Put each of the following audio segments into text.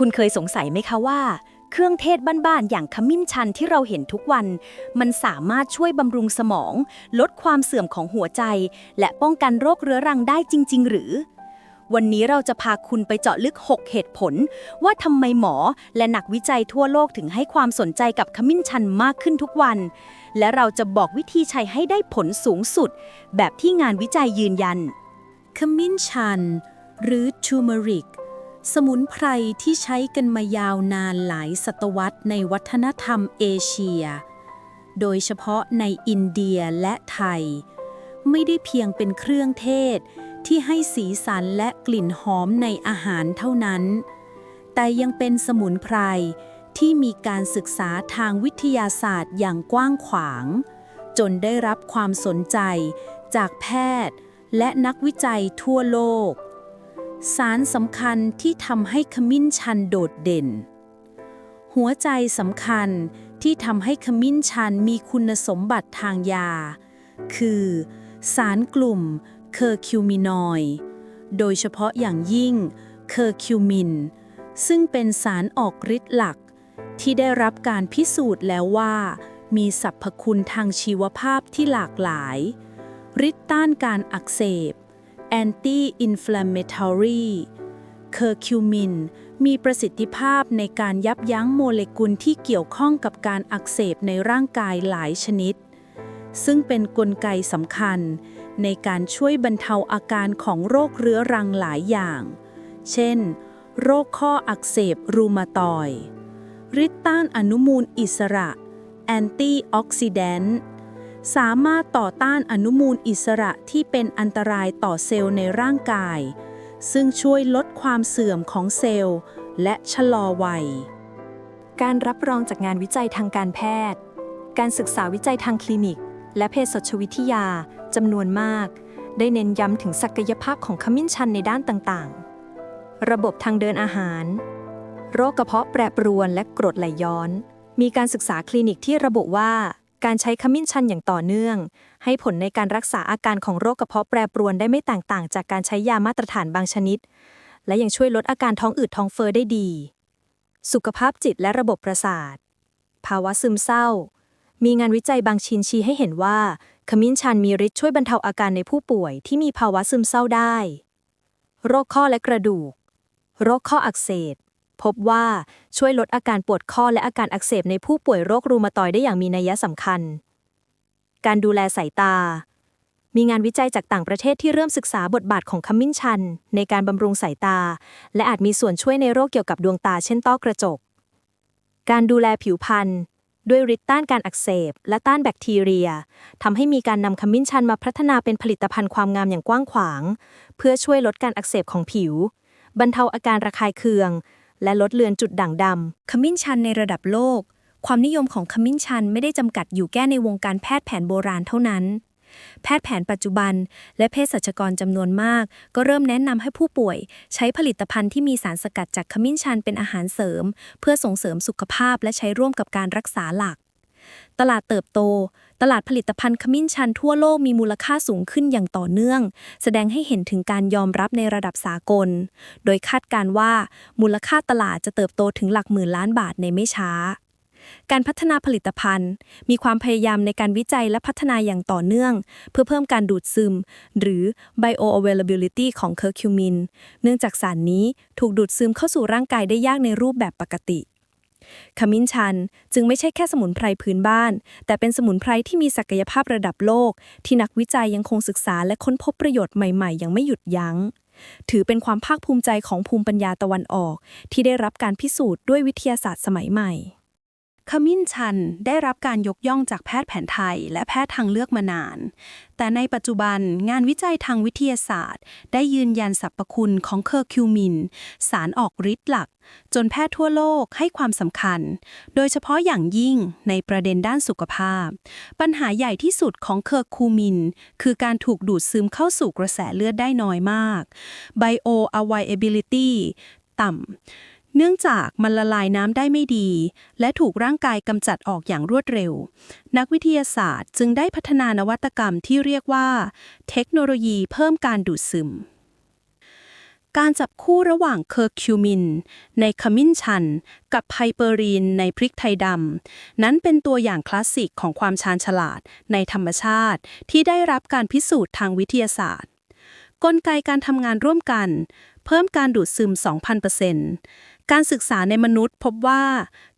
คุณเคยสงสัยไหมคะว่า เครื่องเทศบ้านๆอย่างขมิ้นชันที่เราเห็นทุกวัน มันสามารถช่วยบำรุงสมอง ลดความเสื่อมของหัวใจ และป้องกันโรคเรื้อรังได้จริง ๆ หรือ วันนี้เราจะพาคุณไปเจาะลึก 6 เหตุผล ว่าทำไมหมอและนักวิจัยทั่วโลกถึงให้ความสนใจกับขมิ้นชันมากขึ้นทุกวัน และเราจะบอกวิธีใช้ให้ได้ผลสูงสุด แบบที่งานวิจัยยืนยันขมิ้นชัน หรือ turmeric สมุนไพรที่ใช้กันมายาวนานหลายศตวรรษในวัฒนธรรมเอเชีย โดยเฉพาะในอินเดียและไทย ไม่ได้เพียงเป็นเครื่องเทศที่ให้สีสันและกลิ่นหอมในอาหารเท่านั้น แต่ยังเป็นสมุนไพรที่มีการศึกษาทางวิทยาศาสตร์อย่างกว้างขวาง จนได้รับความสนใจจากแพทย์และนักวิจัยทั่วโลก สารสำคัญที่ทำให้ขมิ้นชันโดดเด่น หัวใจสำคัญที่ทำให้ขมิ้นชันมีคุณสมบัติทางยา คือ สารกลุ่มเคอร์คิวมินอยโดยเฉพาะอย่างยิ่งเคอร์คิวมิน ซึ่งเป็นสารออกฤทธิ์หลัก ที่ได้รับการพิสูจน์แล้วว่า มีสรรพคุณทางชีวภาพที่หลากหลายฤทธิ์ต้านการอักเสบ anti-inflammatory เคอร์คิวมินมีประสิทธิภาพในการยับยั้งโมเลกุลที่เกี่ยวข้องกับการอักเสบในร่างกายหลายชนิด ซึ่งเป็นนกลไกสำคัญ ในการช่วยบรรเทาอาการของโรคเรื้อรังหลายอย่าง เช่น โรคข้ออักเสบรูมาตอยด์ฤทธิ์ต้านอนุมูลอิสระแอนตี้ออกซิแดนต์ สามารถต่อต้านอนุมูลอิสระที่เป็นอันตรายต่อเซลล์ในร่างกาย ซึ่งช่วยลดความเสื่อมของเซลล์ และชะลอวัย การรับรองจากงานวิจัยทางการแพทย์ การศึกษาวิจัยทางคลินิก และเภสัชวิทยาจำนวนมาก ได้เน้นย้ำถึงศักยภาพของขมิ้นชันในด้านต่างๆ ระบบทางเดินอาหาร โรคกระเพาะแปรปรวนและกรดไหลย้อน มีการศึกษาคลินิกที่ระบุว่า การใช้ขมิ้นชันอย่างต่อเนื่อง ให้ผลในการรักษาอาการของโรคกระเพาะแปรปรวนได้ไม่แตกต่างจากการใช้ยามาตรฐานบางชนิด และยังช่วยลดอาการท้องอืดท้องเฟ้อได้ดี สุขภาพจิตและระบบประสาท ภาวะซึมเศร้า มีงานวิจัยบางชิ้นชี้ให้เห็นว่า ขมิ้นชันมีฤทธิ์ช่วยบรรเทาอาการในผู้ป่วยที่มีภาวะซึมเศร้าได้ โรคข้อและกระดูก โรคข้ออักเสบ พบว่าช่วยลดอาการปวดข้อและอาการอักเสบในผู้ป่วยโรครูมาตอยได้อย่างมีนัยสำคัญ การดูแลสายตา มีงานวิจัยจากต่างประเทศที่เริ่มศึกษาบทบาทของขมิ้นชัน ในการบำรุงสายตา และอาจมีส่วนช่วยในโรคเกี่ยวกับดวงตาเช่นต้อกระจก การดูแลผิวพรรณด้วยฤทธิ์ต้านการอักเสบ และต้านแบคทีเรียทำให้มีการนำขมิ้นชันมาพัฒนาเป็นผลิตภัณฑ์ความงามอย่างกว้างขวาง เพื่อช่วยลดการอักเสบของผิว บรรเทาอาการระคายเคือง และลดเลือนจุดด่างดำขมิ้นชันในระดับโลก ความนิยมของขมิ้นชันไม่ได้จำกัดอยู่แค่ในวงการแพทย์แผนโบราณเท่านั้น แพทย์แผนปัจจุบัน และเภสัชกรจำนวนมาก ก็เริ่มแนะนำให้ผู้ป่วย ใช้ผลิตภัณฑ์ที่มีสารสกัดจากขมิ้นชันเป็นอาหารเสริม เพื่อส่งเสริมสุขภาพและใช้ร่วมกับการรักษาหลัก ตลาดเติบโต ตลาดผลิตภัณฑ์ขมิ้นชันทั่วโลกมีมูลค่าสูงขึ้นอย่างต่อเนื่อง แสดงให้เห็นถึงการยอมรับในระดับสากล โดยคาดการณ์ว่ามูลค่าตลาดจะเติบโตถึงหลักหมื่นล้านบาทในไม่ช้าการพัฒนาผลิตภัณฑ์ มีความพยายามในการวิจัยและพัฒนาอย่างต่อเนื่อง เพื่อเพิ่มการดูดซึม หรือ bioavailability ของเคอร์คิวมิน เนื่องจากสารนี้ถูกดูดซึมเข้าสู่ร่างกายได้ยากในรูปแบบปกติ ขมิ้นชันจึงไม่ใช่แค่สมุนไพรพื้นบ้าน แต่เป็นสมุนไพรที่มีศักยภาพระดับโลก ที่นักวิจัยยังคงศึกษาและค้นพบประโยชน์ใหม่ๆ อย่างไม่หยุดยัง้ง ถือเป็นความภาคภูมิใจของภูมิปัญญาตะวันออก ที่ได้รับการพิสูจน์ด้วยวิทยาศาสตร์สมัยใหม่ ขมิ้นชันได้รับการยกย่องจากแพทย์แผนไทย และแพทย์ทางเลือกมานาน แต่ในปัจจุบันงานวิจัยทางวิทยาศาสตร์ ได้ยืนยันสรรพคุณของเคอร์คิวมิน สารออกฤทธิ์หลัก จนแพทย์ทั่วโลกให้ความสำคัญ โดยเฉพาะอย่างยิ่งในประเด็นด้านสุขภาพ ปัญหาใหญ่ที่สุดของเคอร์คูมิน คือการถูกดูดซึมเข้าสู่กระแสเลือดได้น้อยมาก bioavailability ต่ำ เนื่องจากมันละลายน้ำได้ไม่ดี และถูกร่างกายกำจัดออกอย่างรวดเร็ว นักวิทยาศาสตร์จึงได้พัฒนานวัตกรรมที่เรียกว่า เทคโนโลยีเพิ่มการดูดซึม การจับคู่ระหว่างเคอร์คิวมิน ในขมิ้นชัน กับไพเปอรีนในพริกไทยดำ นั้นเป็นตัวอย่างคลาสสิกของความชาญฉลาดในธรรมชาติ ที่ได้รับการพิสูจน์ทางวิทยาศาสตร์ กลไกการทำงานร่วมกัน เพิ่มการดูดซึม 2,000% การศึกษาในมนุษย์พบว่า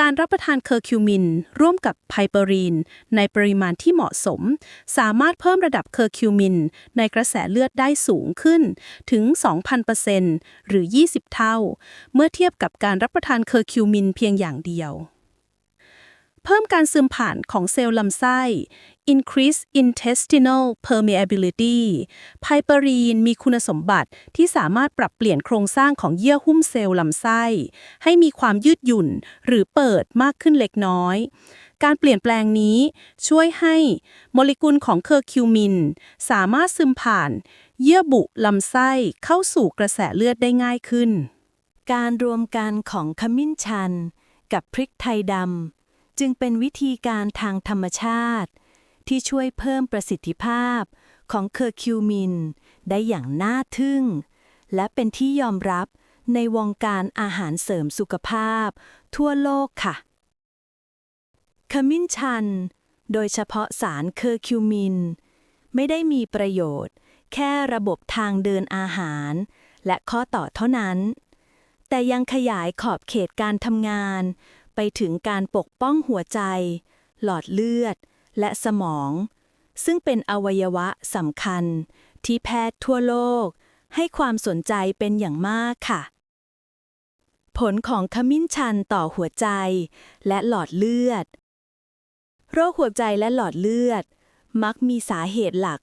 การรับประทานเคอร์คิวมิน ร่วมกับไพเปอรีน ในปริมาณที่เหมาะสม สามารถเพิ่มระดับเคอร์คิวมิน ในกระแสเลือดได้สูงขึ้นถึง 2,000%หรือ 20 เท่า เมื่อเทียบกับการรับประทานเคอร์คิวมินเพียงอย่างเดียว เพิ่มการซึมผ่านของเซลล์ลำไส้ increase intestinal permeability ไพเปอรีนมีคุณสมบัติที่สามารถปรับเปลี่ยนโครงสร้างของเยื่อหุ้มเซลล์ลำไส้ ให้มีความยืดหยุ่นหรือเปิดมากขึ้นเล็กน้อย การเปลี่ยนแปลงนี้ช่วยให้โมเลกุลของเคอร์คิวมิน สามารถซึมผ่าน เยื่อบุลำไส้เข้าสู่กระแสเลือดได้ง่ายขึ้น การรวมกันของขมิ้นชัน กับพริกไทยดำจึงเป็นวิธีการทางธรรมชาติ ที่ช่วยเพิ่มประสิทธิภาพของเคอร์คิวมิน ได้อย่างน่าทึ่ง และเป็นที่ยอมรับในวงการอาหารเสริมสุขภาพ ทั่วโลกค่ะ ขมิ้นชัน โดยเฉพาะสารเคอร์คิวมิน ไม่ได้มีประโยชน์ แค่ระบบทางเดินอาหาร และข้อต่อเท่านั้น แต่ยังขยายขอบเขตการทำงาน ไปถึงการปกป้องหัวใจ หลอดเลือด และสมอง ซึ่งเป็นอวัยวะสำคัญ ที่แพทย์ทั่วโลก ให้ความสนใจเป็นอย่างมากค่ะ ผลของขมิ้นชันต่อหัวใจ และหลอดเลือด โรคหัวใจและหลอดเลือด มักมีสาเหตุหลัก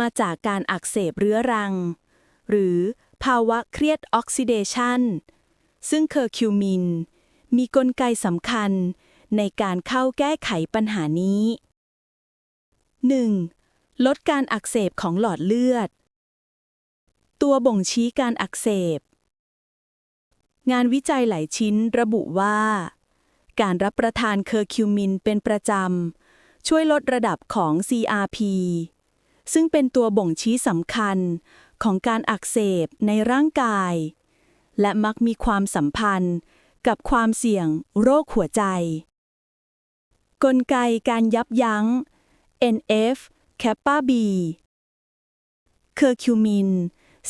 มาจากการอักเสบเรื้อรัง หรือภาวะเครียดออกซิเดชันซึ่งเคอร์คิวมิน มีกลไกสำคัญในการเข้าแก้ไขปัญหานี้ 1. ลดการอักเสบของหลอดเลือด ตัวบ่งชี้การอักเสบ งานวิจัยหลายชิ้นระบุว่า การรับประทานเคอร์คิวมินเป็นประจำ ช่วยลดระดับของ CRP ซึ่งเป็นตัวบ่งชี้สำคัญของการอักเสบในร่างกาย และมักมีความสัมพันธ์กับความเสี่ยงโรคหัวใจ กลไกการยับยั้ง NF kappa B เคอร์คิวมิน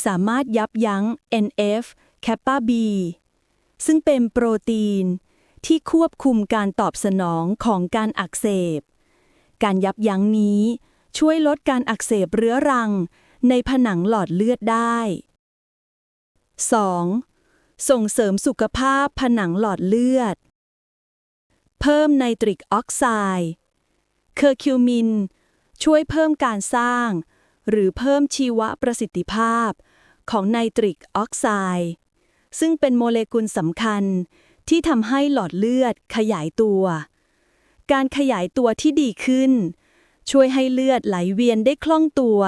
สามารถยับยั้ง NF kappa B ซึ่งเป็นโปรตีนที่ควบคุมการตอบสนองของการอักเสบ การยับยั้งนี้ช่วยลดการอักเสบเรื้อรังในผนังหลอดเลือดได้ 2. ส่งเสริมสุขภาพผนังหลอดเลือด เพิ่มไนตริกออกไซด์ เคอร์คิวมิน ช่วยเพิ่มการสร้าง หรือเพิ่มชีวประสิทธิภาพ ของไนตริกออกไซด์ซึ่งเป็นโมเลกุลสำคัญที่ทำให้หลอดเลือดขยายตัว การขยายตัวที่ดีขึ้น ช่วยให้เลือดไหลเวียนได้คล่องตัว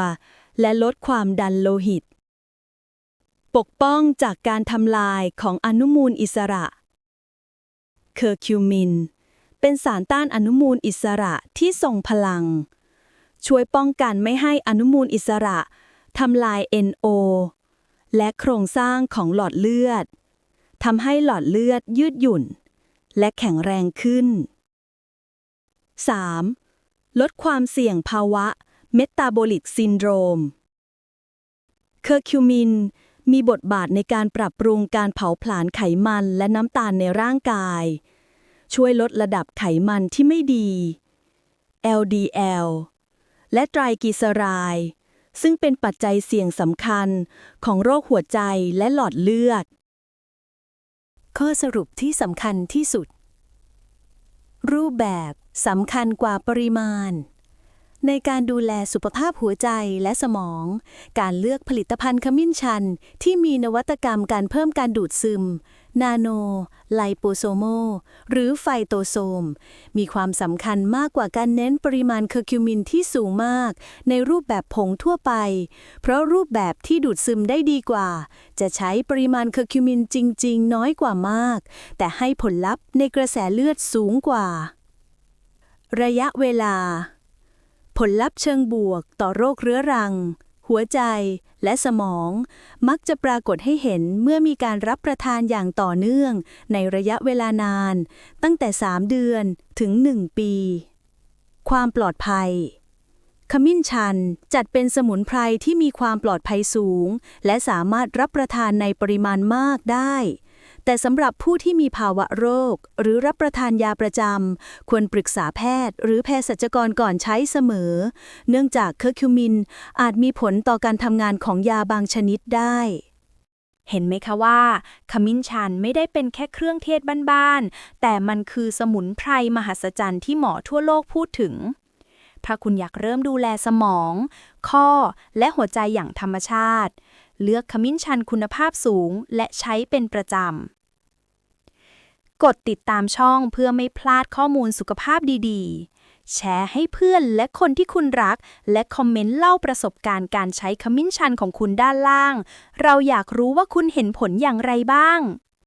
และลดความดันโลหิต ปกป้องจากการทำลายของอนุมูลอิสระ เคอร์คิวมิน เป็นสารต้านอนุมูลอิสระที่ทรงพลัง ช่วยป้องกันไม่ให้อนุมูลอิสระทำลาย NO และโครงสร้างของหลอดเลือดทำให้หลอดเลือดยืดหยุ่น และแข็งแรงขึ้น 3. ลดความเสี่ยงภาวะเมตาบอลิกซินโดรม เคอร์คิวมิน มีบทบาทในการปรับปรุงการเผาผลาญไขมันและน้ำตาลในร่างกาย ช่วยลดระดับไขมันที่ไม่ดี LDL และไตรกลีเซอไรด์ซึ่งเป็นปัจจัยเสี่ยงสำคัญของโรคหัวใจและหลอดเลือด ข้อสรุปที่สำคัญที่สุด รูปแบบสำคัญกว่าปริมาณ ในการดูแลสุขภาพหัวใจและสมอง การเลือกผลิตภัณฑ์ขมิ้นชันที่มีนวัตกรรมการเพิ่มการดูดซึม นาโน ไลโปโซโม หรือไฟโตโซม มีความสำคัญมากกว่าการเน้นปริมาณเคอร์คิวมินที่สูงมาก ในรูปแบบผงทั่วไป เพราะรูปแบบที่ดูดซึมได้ดีกว่า จะใช้ปริมาณเคอร์คิวมินจริง ๆ น้อยกว่ามาก แต่ให้ผลลัพธ์ในกระแสเลือดสูงกว่า ระยะเวลา ผลลัพธ์เชิงบวกต่อโรคเรื้อรัง หัวใจ และสมอง มักจะปรากฏให้เห็นเมื่อมีการรับประทานอย่างต่อเนื่อง ในระยะเวลานาน ตั้งแต่ 3 เดือนถึง 1 ปี ความปลอดภัย ขมิ้นชันจัดเป็นสมุนไพรที่มีความปลอดภัยสูง และสามารถรับประทานในปริมาณมากได้ แต่สำหรับผู้ที่มีภาวะโรค หรือรับประทานยาประจำควรปรึกษาแพทย์ หรือเภสัชกรก่อนใช้เสมอ เนื่องจากเคอร์คิวมินอาจมีผลต่อการทำงานของยาบางชนิดได้เห็นไหมคะว่า ขมิ้นชันไม่ได้เป็นแค่เครื่องเทศบ้านๆ แต่มันคือสมุนไพรมหัศจรรย์ที่หมอทั่วโลกพูดถึง ถ้าคุณอยากเริ่มดูแลสมอง ข้อและหัวใจอย่างธรรมชาติ เลือกขมิ้นชันคุณภาพสูง และใช้เป็นประจำ กดติดตามช่องเพื่อไม่พลาดข้อมูลสุขภาพดีๆ แชร์ให้เพื่อนและคนที่คุณรัก และคอมเมนต์เล่าประสบการณ์การใช้ขมิ้นชันของคุณด้านล่าง เราอยากรู้ว่าคุณเห็นผลอย่างไรบ้าง